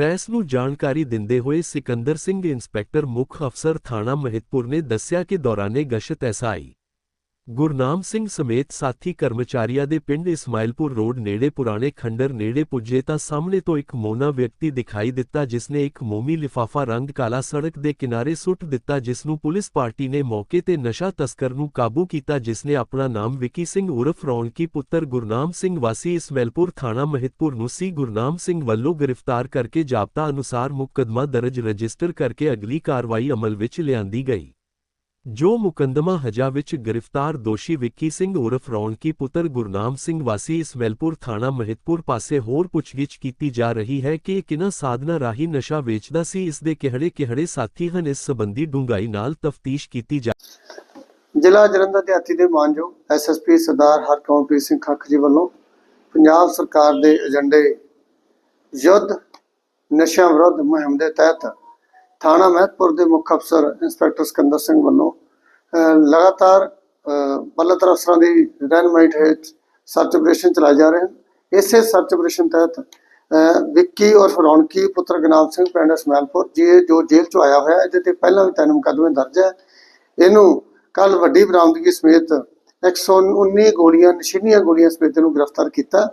Press ਨੂੰ ਜਾਣਕਾਰੀ ਦਿੰਦੇ ਹੋਏ ਸਿਕੰਦਰ ਸਿੰਘ ਇੰਸਪੈਕਟਰ ਮੁੱਖ ਅਫਸਰ ਥਾਣਾ ਮਹਿਤਪੁਰ ਨੇ ਦੱਸਿਆ ਕਿ ਦੌਰਾਨੇ ਗਸ਼ਤ ਐਸਆਈ ਗੁਰਨਾਮ ਸਿੰਘ ਸਮੇਤ ਸਾਥੀ ਕਰਮਚਾਰੀਆਂ ਦੇ ਪਿੰਡ ਇਸਮਾਇਲਪੁਰ ਰੋਡ ਨੇੜੇ ਪੁਰਾਣੇ ਖੰਡਰ ਨੇੜੇ ਪੁੱਜੇ ਤਾਂ ਸਾਹਮਣੇ ਤੋਂ ਇੱਕ ਮੋਨਾ ਵਿਅਕਤੀ ਦਿਖਾਈ ਦਿੱਤਾ ਜਿਸ ਨੇ ਇੱਕ ਮੋਮੀ ਲਿਫਾਫਾ ਰੰਗ ਕਾਲਾ ਸੜਕ ਦੇ ਕਿਨਾਰੇ ਸੁੱਟ ਦਿੱਤਾ ਜਿਸ ਨੂੰ ਪੁਲਿਸ ਪਾਰਟੀ ਨੇ ਮੌਕੇ ਤੇ ਨਸ਼ਾ ਤਸਕਰ ਨੂੰ ਕਾਬੂ ਕੀਤਾ ਜਿਸ ਨੇ ਆਪਣਾ ਨਾਮ ਵਿਕੀ ਸਿੰਘ ਉਰਫ ਰੌਣਕੀ ਪੁੱਤਰ ਗੁਰਨਾਮ ਸਿੰਘ ਵਾਸੀ ਇਸਮਾਇਲਪੁਰ ਥਾਣਾ ਮਹਿਤਪੁਰ ਨੂੰ ਸੀ ਗੁਰਨਾਮ ਸਿੰਘ ਵੱਲੋਂ ਗ੍ਰਿਫਤਾਰ ਕਰਕੇ ਜਾਬਤਾ ਅਨੁਸਾਰ ਮੁਕੱਦਮਾ ਦਰਜ ਰਜਿਸਟਰ ਕਰਕੇ ਅਗਲੀ ਕਾਰਵਾਈ ਅਮਲ ਵਿੱਚ ਲਿਆਂਦੀ ਗਈ। ਜੋ ਮੁਕੰਦਮਾ ਹਜਾ ਵਿੱਚ ਗ੍ਰਿਫਤਾਰ ਦੋਸ਼ੀ ਵਿੱਕੀ ਸਿੰਘ ਉਰਫ ਰੌਣਕੀ ਪੁੱਤਰ ਗੁਰਨਾਮ ਸਿੰਘ ਵਾਸੀ ਇਸਮੈਲਪੁਰ ਥਾਣਾ ਮਹਿਤਪੁਰ ਪਾਸੇ ਹੋਰ ਪੁੱਛਗਿੱਛ ਕੀਤੀ ਜਾ ਰਹੀ ਹੈ ਕਿ ਇਹ ਸਾਧਨਾ ਰਾਹੀਂ ਨਸ਼ਾ ਵੇਚਦਾ ਸੀ, ਇਸ ਦੇ ਕਿਹੜੇ ਕਿਹੜੇ ਸਾਥੀ ਹਨ, ਇਸ ਸੰਬੰਧੀ ਡੂੰਘਾਈ ਨਾਲ ਤਫਤੀਸ਼ ਕੀਤੀ ਜਾ ਜ਼ਿਲ੍ਹਾ ਜਲੰਧਰ ਦੇ ਹਾਤੀ ਦੇ ਮਾਨਯੋਗ ਐਸਐਸਪੀ ਸਰਦਾਰ ਹਰਕਮਪ੍ਰੀਤ ਸਿੰਘ ਖੱਖ ਜੀ ਵੱਲੋਂ ਪੰਜਾਬ ਸਰਕਾਰ ਦੇ ਏਜੰਡੇ ਯੁੱਧ ਨਸ਼ਾ ਵਿਰੁੱਧ ਮੁਹਿੰਮ ਦੇ ਤਹਿਤ ਥਾਣਾ ਮਹਿਤਪੁਰ ਦੇ ਮੁੱਖ ਅਫਸਰ ਇੰਸਪੈਕਟਰ ਸਿਕੰਦਰ ਸਿੰਘ ਵੱਲੋਂ ਲਗਾਤਾਰ ਬੱਲਤਰ ਅਫਸਰਾਂ ਦੀ ਰਹਿਨਮਾਈ ਹੇਠ ਸਰਚ ਆਪਰੇਸ਼ਨ ਚਲਾਏ ਜਾ ਰਹੇ ਹਨ। ਇਸੇ ਸਰਚ ਆਪਰੇਸ਼ਨ ਤਹਿਤ ਅਹ, ਵਿੱਕੀ ਔਰ ਰੌਣਕੀ ਪੁੱਤਰ ਗਨਾਮ ਸਿੰਘ ਪਿੰਡ ਸਮੈਲਪੁਰ ਜੀ ਜੋ ਜੇਲ੍ਹ ਚੋਂ ਆਇਆ ਹੋਇਆ ਇਹਦੇ ਤੇ ਪਹਿਲਾਂ ਵੀ ਤਿੰਨ ਮੁਕੱਦਮੇ ਦਰਜ ਹੈ। ਇਹਨੂੰ ਕੱਲ ਵੱਡੀ ਬਰਾਮਦਗੀ ਸਮੇਤ 119 ਗੋਲੀਆਂ ਨਸ਼ੀਨੀਆਂ ਗੋਲੀਆਂ ਸਮੇਤ ਇਹਨੂੰ ਗ੍ਰਿਫਤਾਰ ਕੀਤਾ।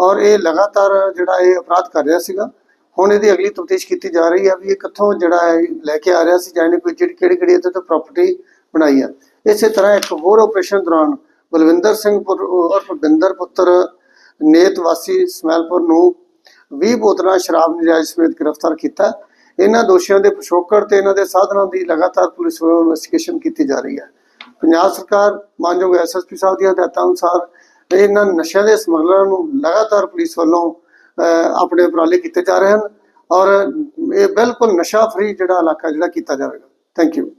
ਔਰ ਇਹ ਲਗਾਤਾਰ ਜਿਹੜਾ ਇਹ ਅਪਰਾਧ ਕਰ ਰਿਹਾ ਸੀਗਾ ਹੁਣ ਇਹਦੀ ਅਗਲੀ ਤਫਤੀਸ਼ ਕੀਤੀ ਜਾ ਰਹੀ ਹੈ ਵੀ ਇਹ ਕਿੱਥੋਂ ਜਿਹੜਾ ਹੈ ਲੈ ਕੇ ਆ ਰਿਹਾ ਸੀ ਜਾਣੇ ਕੋਈ ਜਿਹੜੀ ਕਿਹੜੀ ਕਿਹੜੀ ਇਹਦੇ ਤੋਂ ਪ੍ਰਾਪਰਟੀ ਬਣਾਈ ਹੈ ਇਸੇ ਤਰ੍ਹਾਂ ਇੱਕ ਹੋਰ ਆਪਰੇਸ਼ਨ ਦੌਰਾਨ ਬਲਵਿੰਦਰ ਸਿੰਘ ਉਰਫ ਬਿੰਦਰ ਪੁੱਤਰ ਨੇਤ ਵਾਸੀ ਸਮੈਲਪੁਰ ਨੂੰ 20 ਬੋਤਲਾਂ ਸ਼ਰਾਬ ਨਜਾਇਜ਼ ਸਮੇਤ ਗ੍ਰਿਫਤਾਰ ਕੀਤਾ। ਇਹਨਾਂ ਦੋਸ਼ੀਆਂ ਦੇ ਪਿਛੋਕੜ ਤੇ ਇਹਨਾਂ ਦੇ ਸਾਧਨਾਂ ਦੀ ਲਗਾਤਾਰ ਪੁਲਿਸ ਵੱਲੋਂ ਇਨਵੈਸਟੀਗੇਸ਼ਨ ਕੀਤੀ ਜਾ ਰਹੀ ਹੈ ਪੰਜਾਬ ਸਰਕਾਰ, ਮਾਨਯੋਗ ਐਸਐਸਪੀ ਸਾਹਿਬ ਦੀਆਂ ਹਦਾਇਤਾਂ ਅਨੁਸਾਰ ਇਹਨਾਂ ਨਸ਼ਿਆਂ ਦੇ ਸਮਗਲਰਾਂ ਨੂੰ ਲਗਾਤਾਰ ਪੁਲਿਸ ਵੱਲੋਂ ਆਪਣੇ ਉਪਰਾਲੇ ਕੀਤੇ ਜਾ ਰਹੇ ਹਨ ਔਰ ਇਹ ਬਿਲਕੁਲ ਨਸ਼ਾ ਫਰੀ ਜਿਹੜਾ ਇਲਾਕਾ ਜਿਹੜਾ ਕੀਤਾ ਜਾਵੇਗਾ। Thank you